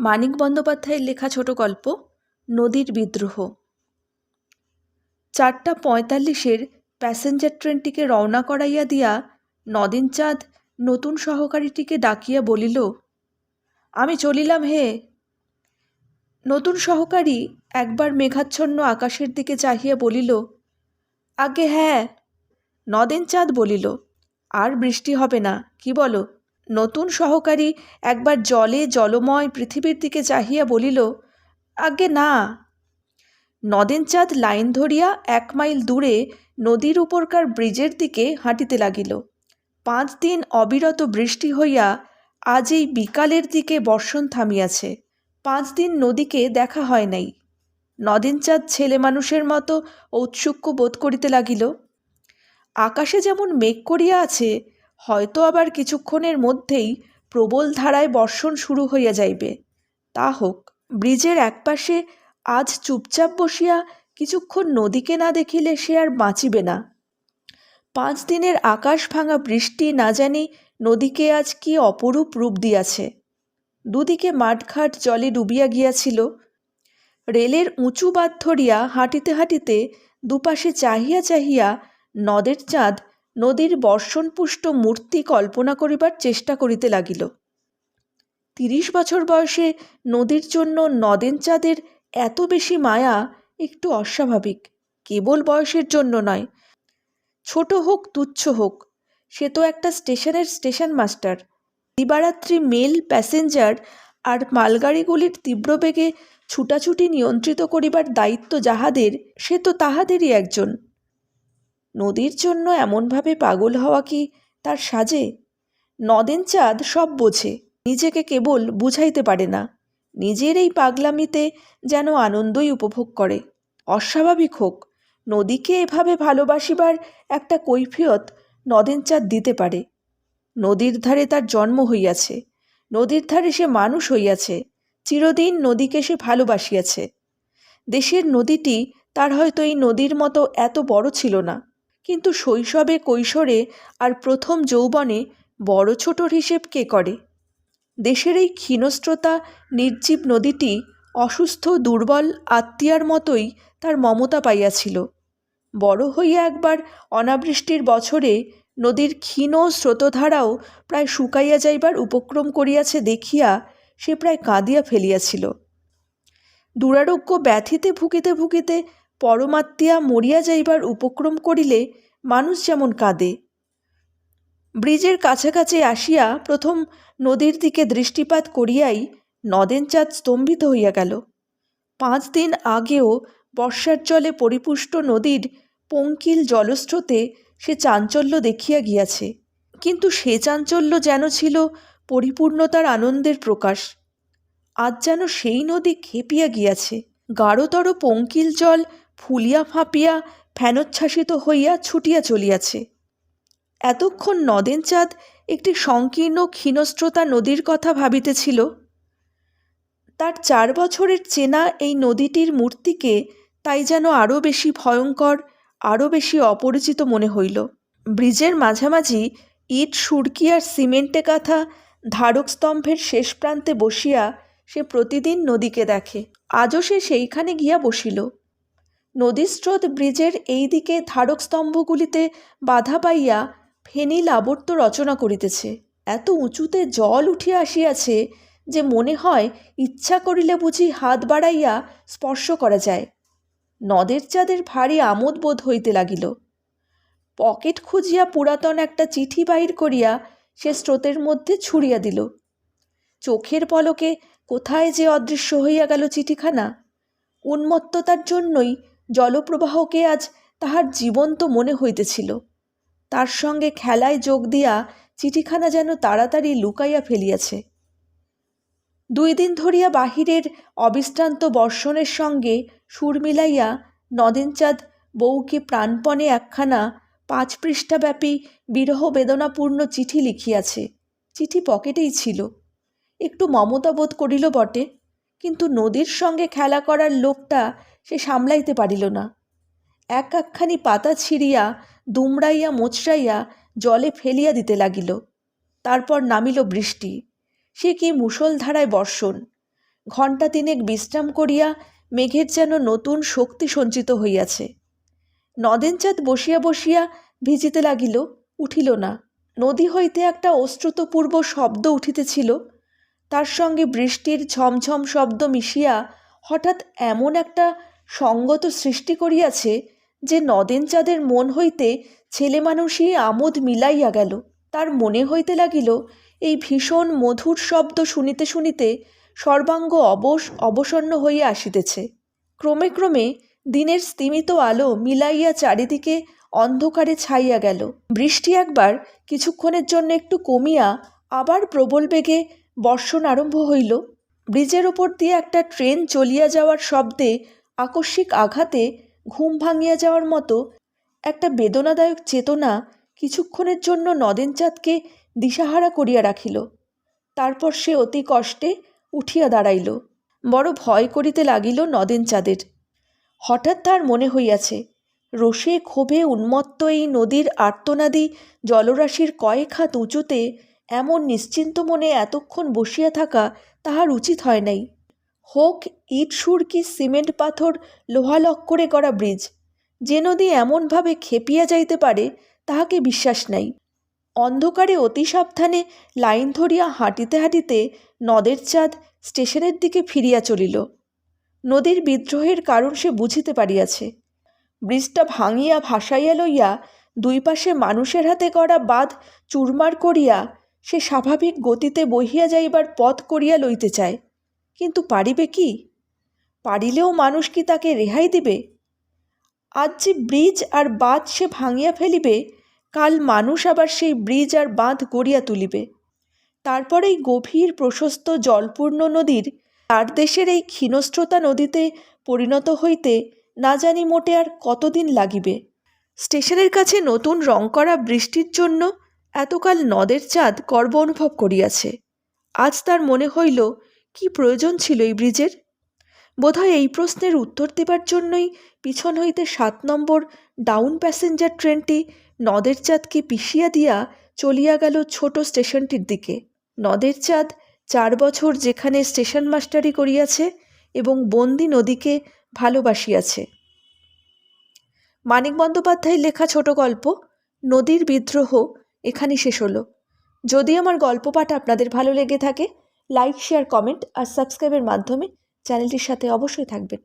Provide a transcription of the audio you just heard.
মানিক বন্দ্যোপাধ্যায়ের লেখা ছোট গল্প, নদীর বিদ্রোহ। চারটা পঁয়তাল্লিশের প্যাসেঞ্জার ট্রেনটিকে রওনা করাইয়া দিয়া নদীনচাঁদ নতুন সহকারীটিকে ডাকিয়া বলিল, আমি চলিলাম হে। নতুন সহকারী একবার মেঘাচ্ছন্ন আকাশের দিকে চাহিয়া বলিল আগে হ্যাঁ। নদেনচাঁদ বলিল, আর বৃষ্টি হবে না, কি বলো? নতুন সহকারী একবার জলে জলময় পৃথিবীর দিকে চাহিয়া বলিল আগে না। নদেনচাঁদ লাইন ধরিয়া এক মাইল দূরে নদীর উপরকার ব্রিজের দিকে হাঁটিতে লাগিল। পাঁচ দিন অবিরত বৃষ্টি হইয়া আজ এই বিকালের দিকে বর্ষণ থামিয়াছে। পাঁচ দিন নদীকে দেখা হয় নাই। নদেনচাঁদ ছেলে মানুষের মতো ঔৎসুক্য বোধ করিতে লাগিল। আকাশে যেমন মেঘ করিয়া আছে হয়তো আবার কিছুক্ষণের মধ্যেই প্রবল ধারায় বর্ষণ শুরু হইয়া যাইবে। তা হোক, ব্রিজের একপাশে আজ চুপচাপ বসিয়া কিছুক্ষণ নদীকে না দেখিলে সে আর বাঁচিবে না। পাঁচ দিনের আকাশ ভাঙা বৃষ্টি না জানি নদীকে আজ কি অপরূপ রূপ দিয়াছে। দুদিকে মাঠঘাট জলে ডুবিয়া গিয়াছিল। রেলের উঁচু বাদ ধরিয়া হাঁটিতে হাঁটিতে দুপাশে চাহিয়া চাহিয়া নদের চাঁদ নদীর বর্ষণপুষ্ট মূর্তি কল্পনা করিবার চেষ্টা করিতে লাগিল। তিরিশ বছর বয়সে নদীর জন্য নদেন চাঁদের এত বেশি মায়া একটু অস্বাভাবিক, কেবল বয়সের জন্য নয়। ছোট হোক, তুচ্ছ হোক, সে তো একটা স্টেশনের স্টেশন মাস্টার। দিবারাত্রি মেল, প্যাসেঞ্জার আর মালগাড়িগুলির তীব্র বেগে ছুটাছুটি নিয়ন্ত্রিত করিবার দায়িত্ব যাহাদের, সে তো তাহাদেরই একজন। নদীর জন্য এমনভাবে পাগল হওয়া কি তার সাজে? নদেন চাঁদ সব বোঝে, নিজেকে কেবল বুঝাইতে পারে না। নিজের এই পাগলামিতে যেন আনন্দই উপভোগ করে। অস্বাভাবিক হোক, নদীকে এভাবে ভালোবাসিবার একটা কৈফিয়ত নদেন চাঁদ দিতে পারে। নদীর ধারে তার জন্ম হইয়াছে, নদীর ধারে সে মানুষ হইয়াছে, চিরদিন নদীকে সে ভালোবাসিয়াছে। দেশের নদীটি তার হয়তো এই নদীর মতো এত বড় ছিল না। কিন্তু শৈশবে কৈশোরে আর প্রথম যৌবনে বড় ছোটর হিসেব কে করে? দেশের এই ক্ষীণস্রোতা নির্জীব নদীটি অসুস্থ, দুর্বল, আত্মীয়ার মতোই তার মমতা পাইয়াছিল। বড় হইয়া একবার অনাবৃষ্টির বছরে নদীর ক্ষীণ স্রোতধারাও প্রায় শুকাইয়া যাইবার উপক্রম করিয়াছে দেখিয়া সে প্রায় কাঁদিয়া ফেলিয়াছিল। দুরারোগ্য ব্যথিতে ভুগিতে ভুগিতে পরমাত্মীয়া মরিয়া যাইবার উপক্রম করিলে মানুষ যেমন কাঁদে। ব্রিজের কাছাকাছি আসিয়া প্রথম নদীর দিকে দৃষ্টিপাত করিয়াই নদেনচাঁদ স্তম্ভিত হইয়া গেল। পাঁচ দিন আগেও বর্ষার জলে পরিপুষ্ট নদীর পঙ্কিল জলস্রোতে সে চাঞ্চল্য দেখিয়া গিয়াছে। কিন্তু সে চাঞ্চল্য যেন ছিল পরিপূর্ণতার আনন্দের প্রকাশ। আজ যেন সেই নদী খেপিয়া গিয়াছে। গাঢ়তর পঙ্কিল জল ফুলিয়া ফাঁপিয়া ফ্যানোচ্ছ্বাসিত হইয়া ছুটিয়া চলিয়াছে। এতক্ষণ নদেনচাঁদ একটি সংকীর্ণ ক্ষীণস্রোতা নদীর কথা ভাবিতেছিল। তার চার বছরের চেনা এই নদীটির মূর্তিকে তাই যেন আরও বেশি ভয়ঙ্কর, আরও বেশি অপরিচিত মনে হইল। ব্রিজের মাঝামাঝি ইট, সুরকি আর সিমেন্টে কাঁথা ধারক স্তম্ভের শেষ প্রান্তে বসিয়া সে প্রতিদিন নদীকে দেখে। আজও সে সেইখানে গিয়া বসিল। নদীস্রোত ব্রিজের এই দিকে ধারক স্তম্ভগুলিতে বাধা পাইয়া ফেনিল আবর্ত রচনা করিতেছে। এত উঁচুতে জল উঠিয়া আসিয়াছে যে মনে হয় ইচ্ছা করিলে বুঝি হাত বাড়াইয়া স্পর্শ করা যায়। নদের চাঁদের ভারী আমোদ বোধ হইতে লাগিল। পকেট খুঁজিয়া পুরাতন একটা চিঠি বাহির করিয়া সে স্রোতের মধ্যে ছুড়িয়া দিল। চোখের পলকে কোথায় যে অদৃশ্য হইয়া গেল চিঠিখানা, উন্মত্ততার জন্যই জলপ্রবাহকে আজ তাহার জীবন্ত মনে হইতেছিল। তার সঙ্গে খেলায় যোগ দিয়া চিঠিখানা যেন তাড়াতাড়ি লুকাইয়া ফেলিয়াছে। দুই দিন ধরিয়া বাহিরের অবিশ্রান্ত বর্ষণের সঙ্গে সুর মিলাইয়া নদেনচাঁদ বউকে প্রাণপণে একখানা পাঁচ পৃষ্ঠাব্যাপী বিরহ বেদনাপূর্ণ চিঠি লিখিয়াছে। চিঠি পকেটেই ছিল। একটু মমতা বোধ করিল বটে, কিন্তু নদীর সঙ্গে খেলা করার লোকটা সে সামলাইতে পারিল না। এক একখানি পাতা ছিঁড়িয়া, দুমড়াইয়া, মোচড়াইয়া জলে ফেলিয়া দিতে লাগিল। তারপর নামিল বৃষ্টি। সে কি মুষলধারায় বর্ষণ। ঘণ্টা তিনেক বিশ্রাম করিয়া মেঘের যেন নতুন শক্তি সঞ্চিত হইয়াছে। নদেনচাঁদ বসিয়া বসিয়া ভিজিতে লাগিল, উঠিল না। নদী হইতে একটা অশ্রুতপূর্ব শব্দ উঠিতেছিল। তার সঙ্গে বৃষ্টির ঝমঝম শব্দ মিশিয়া হঠাৎ এমন একটা সঙ্গত সৃষ্টি করিয়াছে যে নদেনচাঁদের মন হইতে ছেলে মানুষই আমোদ মিলাইয়া গেল। তার মনে হইতে লাগিল, এই ভীষণ মধুর শব্দ শুনিতে শুনিতে সর্বাঙ্গ অবশ অবসন্ন হইয়া আসিতেছে। ক্রমে ক্রমে দিনের স্তিমিত আলো মিলাইয়া চারিদিকে অন্ধকারে ছাইয়া গেল। বৃষ্টি একবার কিছুক্ষণের জন্য একটু কমিয়া আবার প্রবল বেগে বর্ষণ আরম্ভ হইল। ব্রিজের ওপর দিয়ে একটা ট্রেন চলিয়া যাওয়ার শব্দে আকস্মিক আঘাতে ঘুম ভাঙিয়া যাওয়ার মতো একটা বেদনাদায়ক চেতনা কিছুক্ষণের জন্য নদেনচাঁদকে দিশাহারা করিয়া রাখিল। তারপর সে অতি কষ্টে উঠিয়া দাঁড়াইল। বড় ভয় করিতে লাগিল নদেনচাঁদের। হঠাৎ তার মনে হইয়াছে, রোষে ক্ষোভে উন্মত্ত এই নদীর আর্তনাদি জলরাশির কয়েক হাত উঁচুতে এমন নিশ্চিন্ত মনে এতক্ষণ বসিয়া থাকা তাহার উচিত হয় নাই। হোক ইট সুরকি সিমেন্ট, পাথর লোহালক্করে করা ব্রিজ, যে নদী এমনভাবে খেপিয়া যাইতে পারে, তাহাকে বিশ্বাস নাই। অন্ধকারে অতি সাবধানে লাইন ধরিয়া হাঁটিতে হাঁটিতে নদের চাঁদ স্টেশনের দিকে ফিরিয়া চলিল। নদীর বিদ্রোহের কারণ সে বুঝিতে পারিয়াছে। ব্রিজটা ভাঙিয়া ভাসাইয়া লইয়া দুই পাশে মানুষের হাতে করা বাঁধ চুরমার করিয়া সে স্বাভাবিক গতিতে বহিয়া যাইবার পথ করিয়া লইতে চায়। কিন্তু পারিবে কি? পারিলেও মানুষ কি তাকে রেহাই দিবে? আজ যে ব্রিজ আর বাঁধ সে ভাঙিয়া ফেলিবে, কাল মানুষ আবার সেই ব্রিজ আর বাঁধ গড়িয়া তুলিবে। তারপর এই গভীর, প্রশস্ত, জলপূর্ণ নদীর, তার দেশের এই ক্ষীণস্রোতা নদীতে পরিণত হইতে না জানি মোটে আর কতদিন লাগিবে? স্টেশনের কাছে নতুন রং করা বৃষ্টির জন্য এতকাল নদের চাঁদ গর্ব অনুভব করিয়াছে। আজ তার মনে হইল কি প্রয়োজন ছিল এই ব্রিজের? বোধহয় এই প্রশ্নের উত্তর দেবার জন্যই পিছন হইতে সাত নম্বর ডাউন প্যাসেঞ্জার ট্রেনটি নদের চাঁদকে পিষিয়া দিয়া চলিয়া গেল ছোট স্টেশনটির দিকে। নদের চাঁদ চার বছর যেখানে স্টেশন মাস্টারি করিয়াছে এবং বন্দি নদীকে ভালোবাসিয়াছে। মানিক বন্দ্যোপাধ্যায়ের লেখা ছোট গল্প, নদীর বিদ্রোহ এখানেই শেষ হলো। যদি আমার গল্প পাঠ আপনাদের ভালো লেগে থাকে লাইক শেয়ার কমেন্ট আর সাবস্ক্রাইবের মাধ্যমে চ্যানেলটির সাথে অবশ্যই থাকবেন।